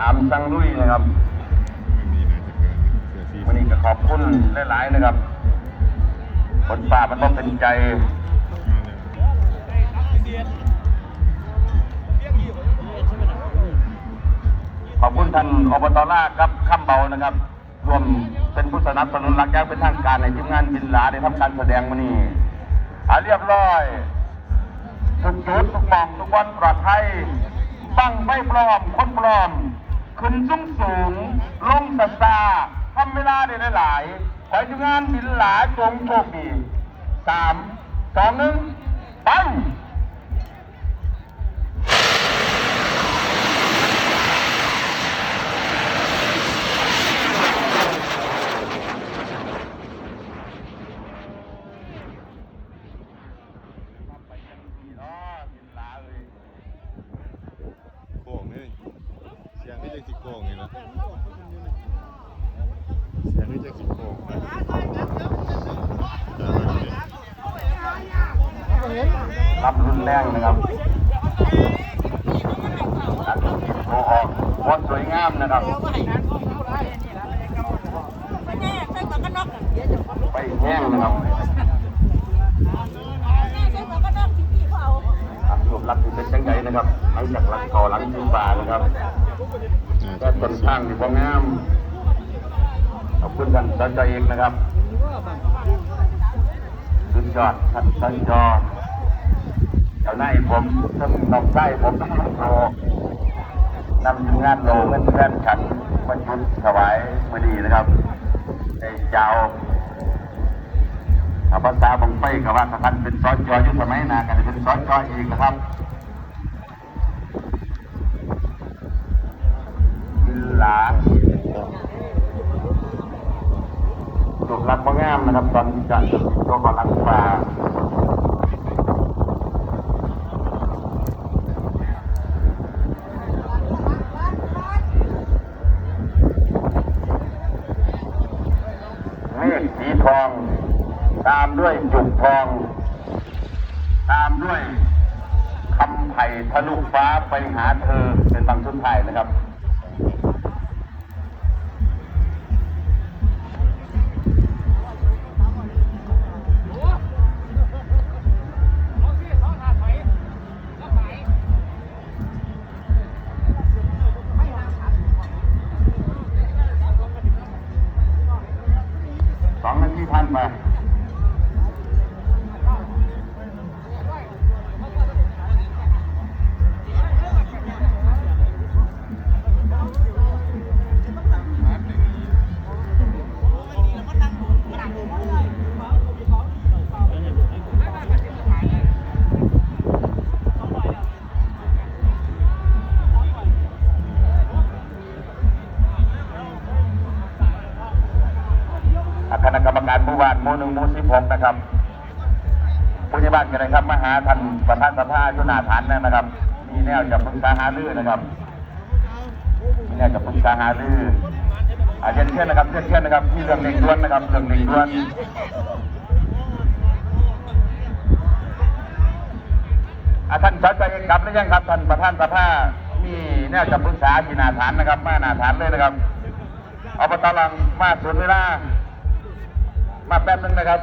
อามสังลุยนะครับไม่มีนายจัดการเสือซีวันนี้ก็ขอบคุณหลายๆนะครับคนป่ามันต้องเป็นใจขอบคุณท่านอบตลาครับข้ามเบานะครับ รวมเป็นผู้สนับสนุนหลักอย่างเป็นทางการในทีมงานบินหลาได้ทำการแสดงวันนี้อาเรียบร้อยทุกจุดทุกหมองทุกวันปลอดภัย บังไม่ปลอมคนปลอม ขึ้นสูงสูงลงสตาทำเวลาได้หลายๆขอให้ทุกงานบินหลายจงโชคดีสามสองหนึ่งไป โค้งนี่เสียงนี่จะสิโค้งนี่นะเสียงนี่จะสิโค้งนะรับรุนแรงนะครับตัดโอออกโคตรสวยงามนะครับ นะครับหลังจากหลังคอหลังชิ้นป่านะครับแค่ต้นข้างที่พองามขอบคุณท่านสจเอกนะครับสุดยอดท่านสจเจ้านาผมท่านนองใต้ผมโตนำทีมงานโลเงินแฟนฉันมาชุดถวายมือดีนะครับในเจ้าภาษาบงไฟกับว่าท่านเป็นซอจอยุคสมัยนากันเป็นซอจออีกนะครับ หลาสุกรักบ่งามนะครับ ตอนนี้จะตัวกำลังป่าเมฆสีทอง ตามด้วยจุกทอง ตามด้วยคำไผ่ทะลุฟ้าไปหาเธอเป็นบางสุดท้ายนะครับ องนา ทีผ่านไปคณะกรรมการหมู่บ้านหมู่หนึ่งหมู่สิบหกนะครับผู้ใหญ่บ้านกันเลยครับมาหาท่านประธานสภาชุนาฐานนะครับ มีแนวจะปรึกษาหารือนะครับมีแนวจะปรึกษาหารืออาเชิญเชิญนะครับเชิญเชิญนะครับมีเรื่องเร่งด่วนนะครับเรื่องเร่งด่วนท่านสจเองกลับหรือยังครับท่านประธานสภามีแนวจะปรึกษาที่นาฐานนะครับ มานาฐานเลยนะครับเอาปตลังมาส่วนเวลา มาแป๊บนึงนะครับ